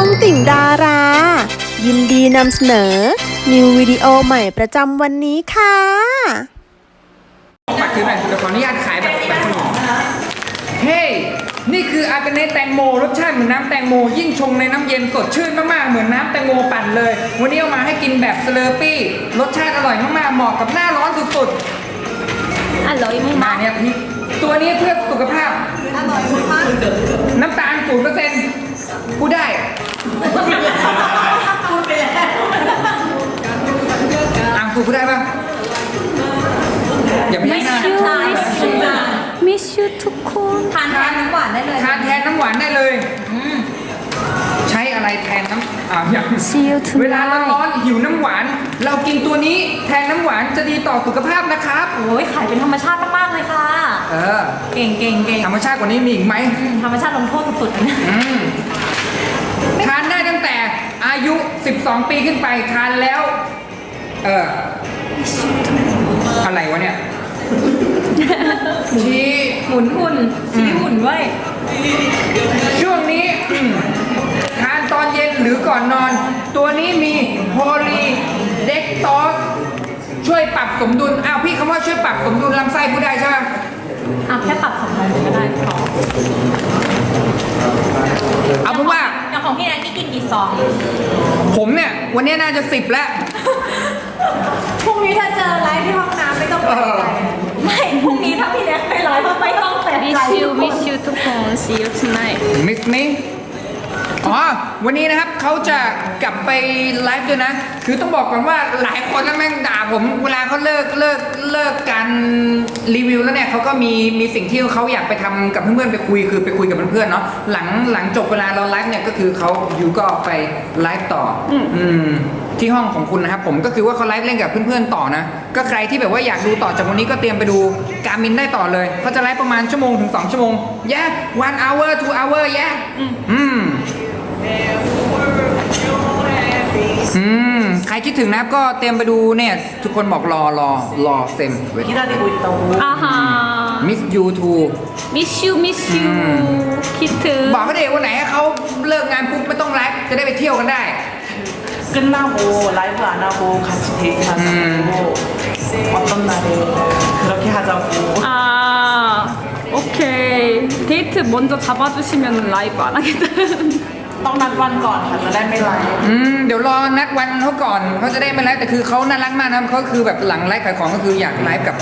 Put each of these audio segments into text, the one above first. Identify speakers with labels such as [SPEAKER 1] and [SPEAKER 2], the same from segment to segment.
[SPEAKER 1] องติ่งดารา ยินดีนำเสนอ นิววิดีโอใหม่ประจำวันนี้ค่ะ
[SPEAKER 2] ฝากถือหน่อยเดี๋ยวขออนุญาตขายแบบแบบขนมเฮ้ยนี่คืออากาเนแตงโมรสชาติเหมือนน้ำแตงโม ยิ่งชงในน้ำเย็นสดชื่นมากๆ เหมือนน้ำแตงโมปั่นเลย วันนี้เอามาให้กินแบบสเลอร์ปี้ รสชาติอร่อยมากๆ เหมาะกับหน้าร้อนสุด
[SPEAKER 3] อร่อย
[SPEAKER 2] ๆ
[SPEAKER 3] มามา
[SPEAKER 2] กเนี่ยพี่ตัวนี้เพื่อสุขภาพ
[SPEAKER 3] อร่อยมาก
[SPEAKER 2] น้ำตาลศูนย์เปอร์เซ็นต์พูดได้
[SPEAKER 3] พูดไปแล้ว
[SPEAKER 2] อ่างสูพูดได้ปะอย่าไป
[SPEAKER 3] มิ
[SPEAKER 2] ให้
[SPEAKER 3] ส
[SPEAKER 2] หน้า
[SPEAKER 3] ยูมิสยูมิสยูทุกคนทานแทนน้ำหวานได้เลย
[SPEAKER 2] ทานแทนน้ำหวานได้เลยใช้อะไรแทนน้ำอ่าอย่าง
[SPEAKER 3] See you
[SPEAKER 2] เวลา
[SPEAKER 3] tonight
[SPEAKER 2] ร้อนๆหิวน้ำหวาน เรากินตัวนี้แทนน้ำหวานจะดีต่อสุขภาพนะครับ
[SPEAKER 3] โอ้ยขายเป็นธรรมชาติมากๆเลยค่ะ
[SPEAKER 2] เออ
[SPEAKER 3] เก่งเก่งเก่ง
[SPEAKER 2] ธรรมชาติกว่านี้มีอีกไหม
[SPEAKER 3] ธรรมชาติลงโทษสุดๆอันเนี้ย
[SPEAKER 2] อืม ทานได้ตั้งแต่อายุ 12 ปีขึ้นไปทานแล้ว เอออะไรวะเนี่ย ชี้
[SPEAKER 3] หมุนหุ่นชี้หมุนไว้
[SPEAKER 2] ช่วงนี้อืมทานตอนเย็นหรือก่อนนอน ตัวนี้มีโพลีเด็กตอสช่วยปรับสมดุล อ้าวพี่คำว่าช่วยปรับสมดุลลำไส้พูดได้ใช่ไหม วั
[SPEAKER 3] นนี้น่า
[SPEAKER 2] จะสิบแล้ว
[SPEAKER 3] พรุ่งนี้ถ้าเจอไลฟ์ที่ห้องน้ำไม่ต้องแปลกใจไม่พรุ่งนี้ถ้าพี่แอนไปไลฟ์ไม่ต้องแปลกใจ
[SPEAKER 4] Miss you, miss you ทุกคน see you tonight
[SPEAKER 2] มิสนี้ อ๋อ วันนี้นะครับเขาจะกลับไปไลฟ์ด้วยนะ คือต้องบอกก่อนว่าหลายคนนะแม่งด่าผมเวลาเขาเลิกเลิกเลิกการรีวิวแล้วเนี่ยเขาก็มีมีสิ่งที่เขาอยากไปทำกับเพื่อนๆไปคุยคือไปคุยกับเพื่อนๆเนาะหลังหลังจบเวลาเราไลฟ์เนี่ยก็คือเขาอยู่ก็ไปไลฟ์ต่อออืมที่ห้องของคุณนะครับผมก็คือว่าเขาไลฟ์เล่นกับเพื่อนๆต่อนะ ก็ใครที่แบบว่าอยากดูต่อจากวันนี้ก็เตรียมไปดูการมินได้ต่อเลยเขาจะไลฟ์ประมาณชั่วโมงถึง 2 ชั่วโมง yeah one hour two hour yeah อืม อืม ใครคิดถึงนะครับก็เตรียมไปดูเนี่ย ทุกคนบอกรอรอรอเซม
[SPEAKER 5] 기다리고 있다고.
[SPEAKER 4] 아하
[SPEAKER 2] มิสยูทู
[SPEAKER 4] miss you miss you 키트
[SPEAKER 2] บอกเขาเด็วันไหนเขาเลิกงานปุ๊บไม่ต้องไลฟ์จะได้ไปเที่ยวกันได้
[SPEAKER 5] 끝나고 라이브 안 하고 같이 데이트하자고 어떤 날에 그렇게 하자고
[SPEAKER 4] 아 오케이 데이트 먼저 잡아주시면 라이브 안 하겠다
[SPEAKER 5] ต้องนัดวันก่อนค่ะจะได้ไม่ไลฟ์
[SPEAKER 2] อืมเดี๋ยวรอนัดวันเขาก่อนเขาจะได้ไม่ไลฟ์แต่คือเขาน่ารักมากนะเขาคือแบบหลังไลฟ์ขายของก็คืออยากไลฟ์กับ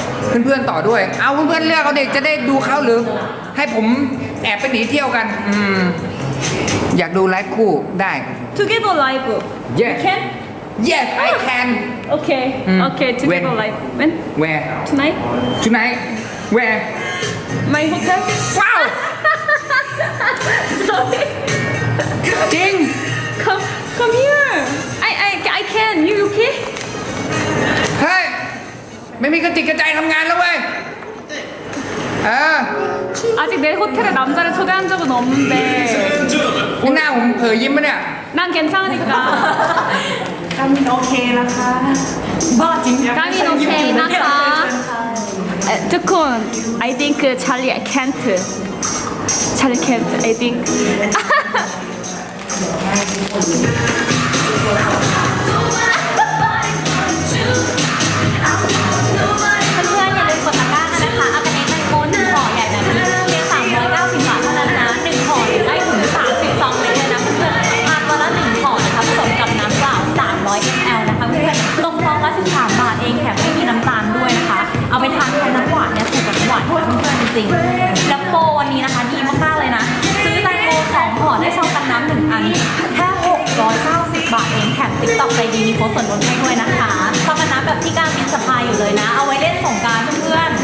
[SPEAKER 2] เพื่อนๆต่อด้วย เอาเพื่อนๆเลือกเอาเด็กจะได้ดูเขาหรือ ให้ผมแอบไปหนีเที่ยวกัน อืม อยากดูไลฟ์คู่ได้
[SPEAKER 4] together live
[SPEAKER 2] Yes.
[SPEAKER 4] can
[SPEAKER 2] yes I can
[SPEAKER 4] okay
[SPEAKER 2] Mm.
[SPEAKER 4] okay together
[SPEAKER 2] When?
[SPEAKER 4] live when
[SPEAKER 2] where
[SPEAKER 4] tonight
[SPEAKER 2] tonight where
[SPEAKER 4] my hotel
[SPEAKER 2] ว้าว
[SPEAKER 4] sorry
[SPEAKER 2] จริง
[SPEAKER 4] come come here I I I can you okay
[SPEAKER 2] เฮ้ย ไม่มีกระติกกระใจทำงานแล้วเว้ย เออ
[SPEAKER 4] 아직 내 호텔에 남자를 초대한 적은 없는데
[SPEAKER 2] นี่หน้าผมเผยยิ้มปะเนี่ย
[SPEAKER 4] 난 괜찮으니까
[SPEAKER 5] กามินโอเคนะคะบ้าจริง
[SPEAKER 4] 까민 오케이 나카 에, 두콘 I think Charlie can't Charlie can't I think
[SPEAKER 3] เแค่ 690 บาทเองแถมติ๊กต็อกใจดีมีโค้ดส่วนลดให้ด้วยนะคะซองกันน้ำแบบที่การมินสะพายอยู่เลยนะ เอาไว้เล่นสงกรารเพื่อนๆ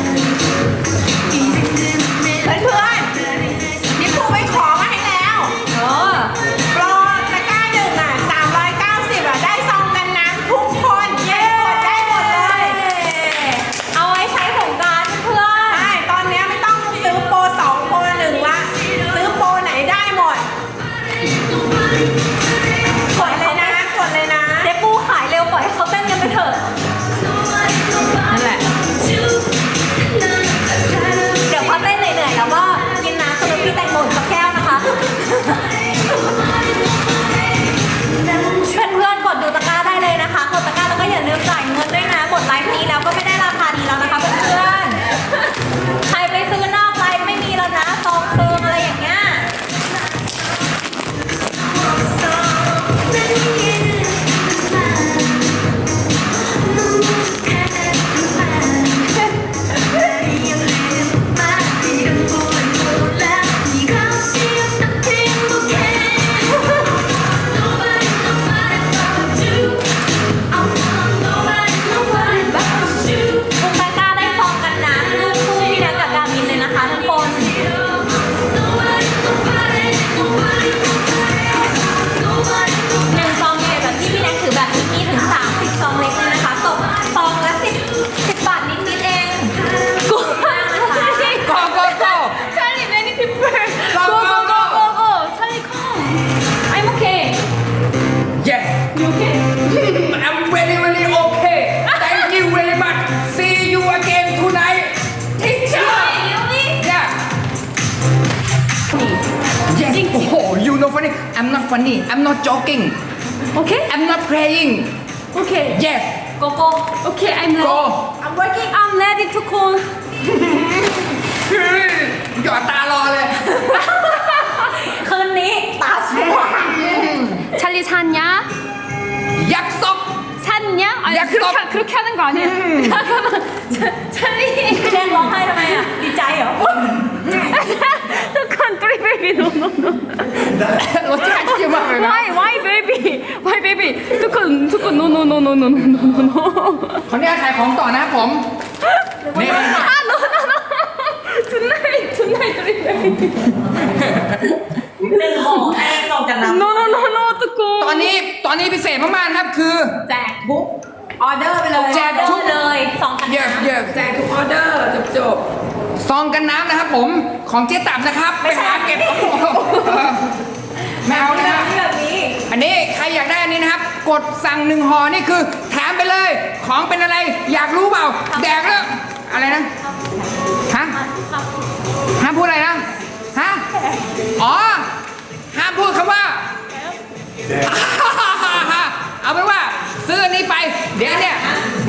[SPEAKER 2] funny I'm not joking
[SPEAKER 4] Okay?
[SPEAKER 2] I'm not playing
[SPEAKER 4] Okay.
[SPEAKER 2] yes
[SPEAKER 3] โกโก้
[SPEAKER 4] Okay, I'm ready.
[SPEAKER 2] go
[SPEAKER 3] I'm working
[SPEAKER 4] I'm ready to call.
[SPEAKER 2] หยอดตารอเลย
[SPEAKER 3] คืนนี้ตาสว่าง
[SPEAKER 4] 찰리 샀냐?
[SPEAKER 2] ยักษ์ศพ
[SPEAKER 4] 샀냐? 아니
[SPEAKER 2] 약속.
[SPEAKER 4] 그렇게 그렇게 하는 거 아니야? 잠깐만. 차- 찰리.
[SPEAKER 3] เรียกร้องไห้ทำไมอ่ะ ดีใจเหรอ
[SPEAKER 4] 잠깐 three baby no no no.
[SPEAKER 2] รสช baby ทุกคน
[SPEAKER 4] ทุกคนโนโนโนโนโน no no no
[SPEAKER 2] ขออนุญาตขายของต่อนะครับผมนี่
[SPEAKER 4] ah no no no tonight tonight tonight
[SPEAKER 3] หนึ่งห่อแค่ส่งกันนะำ
[SPEAKER 4] โนโ no no
[SPEAKER 2] ทุกคน
[SPEAKER 4] ตอน
[SPEAKER 2] นี้ตอนนี้พิเศษมากๆนครับคือ
[SPEAKER 3] แจกทุกออเดอร์ไปเลย
[SPEAKER 2] แจกทุก
[SPEAKER 3] เลยสองกัน
[SPEAKER 2] เยอะเยอะ
[SPEAKER 5] แจกทุกออเดอร์จบจบ
[SPEAKER 2] ซองกันน้ำนะครับผมของเจ๊ต่ำนะครับไปหาเก็บเาแมวนะครับ
[SPEAKER 3] แบบนี้
[SPEAKER 2] อันนี้ใครอยากได้อันนี้นะครับ กดสั่งหนึ่งห่อนี่คือแถมไปเลย ของเป็นอะไร อยากรู้เปล่า แดกแล้ว อะไรนะ ฮะ ห้ามพูดอะไรนะ ฮะ อ๋อ ห้ามพูดคำว่า เอาเป็นว่า ซื้ออันนี้ไป เดี๋ยวเนี่ย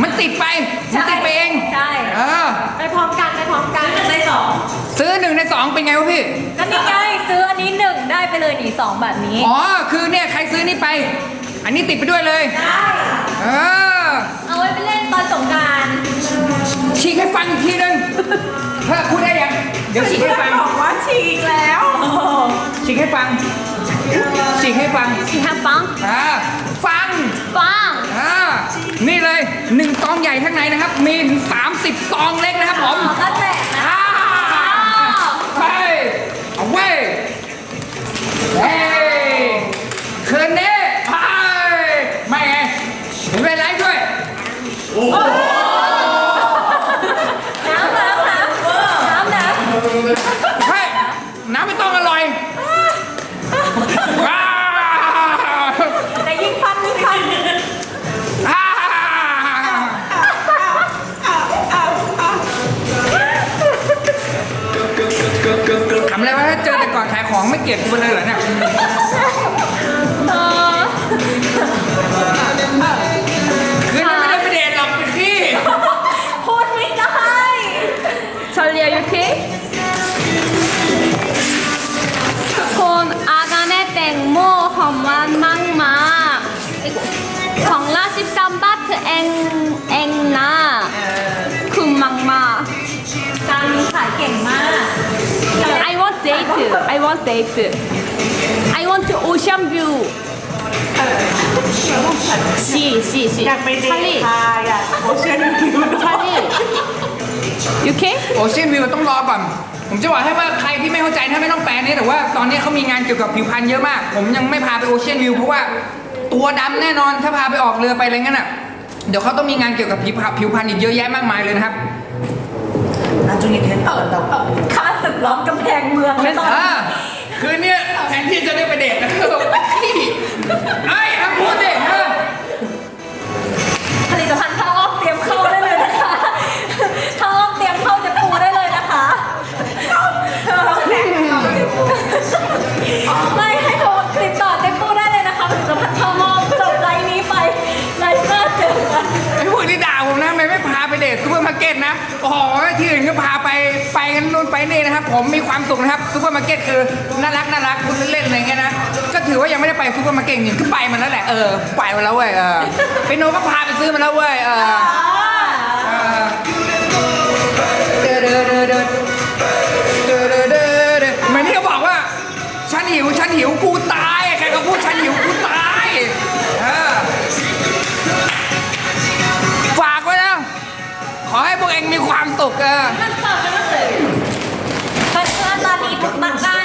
[SPEAKER 2] มันติดไป มันติดไปเอง
[SPEAKER 3] ใช่
[SPEAKER 2] เออ
[SPEAKER 3] ไปพร้อมกันไปพร้อมกันได้สอง
[SPEAKER 2] ซื้อหนึ่งในสองเป็นไงวะพี่
[SPEAKER 3] ก็นี่ไงซื้ออันนี้หนึ่งได้ไปเลยนี่สองแบบนี้
[SPEAKER 2] อ๋อ คือเนี่ยใครซื้อ นี่ไป อันนี้ติดไปด้วยเลย
[SPEAKER 3] ได้
[SPEAKER 2] เออ
[SPEAKER 3] เอาไว้ไปเล่นตอนสงกราร
[SPEAKER 2] ฉีกให้ฟังอีกทีนึงเฮ้ยพูดได้ยังเดี๋ยวฉีกให้ฟัง
[SPEAKER 6] บอกว่าฉีกแล้ว
[SPEAKER 2] ฉีกให้ฟังฉีกให้ฟัง
[SPEAKER 4] She have fun?
[SPEAKER 2] อ่าฟัง
[SPEAKER 4] Fun.
[SPEAKER 2] อ่านี่เลยหนึ่งซองใหญ่ข้างในนะครับ มีถึง30 ซองเล็กนะครับผม
[SPEAKER 4] date I want date I want to ocean view สีสีสี
[SPEAKER 6] อยากไปเดท
[SPEAKER 4] ชา
[SPEAKER 6] ค่ะอยากโอเชียนวิว
[SPEAKER 4] ชาลี you
[SPEAKER 2] โอเชียนวิวต้องรอก่อน ผมจะบอกให้ว่าใครที่ไม่เข้าใจถ้าไม่ต้องแปลนี่แต่ว่าตอนนี้เขามีงานเกี่ยวกับผิวพรรณเยอะมาก ผมยังไม่พาไปโอเชียนวิวเพราะว่าตัวดำแน่นอนถ้าพาไปออกเรือไปอะไรเงี้ยน่ะเดี๋ยวเขาต้องมีงานเกี่ยวกับผิวผิวพรรณอีกเยอะแยะมากมายเลยนะครับ
[SPEAKER 6] อาจูนิเทน
[SPEAKER 3] เออเราเออาสึกล้อมกำแพงเมืองไม่ต้อง
[SPEAKER 2] อ่าคือเนี่ยแทนที่จะได้ไปเดทนะครับไอ้
[SPEAKER 3] ไอ้
[SPEAKER 2] พูดเดทเอ ที่อื่นก็พาไปไปกันนู่นไปนี่นะครับ ผมมีความสุขนะครับซูเปอร์มาร์เก็ตคือน่ารักน่ารักคุณเล่นๆอะไรเงี้ยนะก็ถือว่ายังไม่ได้ไปซูเปอร์มาร์เก็ตจริงๆก็ไปมาแล้วแหละเออไปมาแล้วเว้ยเออไปโนก็พาไปซื้อมาแล้วเว้ยเออเอ พวกเองมีความสุขอะ
[SPEAKER 3] มันเปิดมันรู้กเฉยตอนนี้ทุก
[SPEAKER 1] บ้า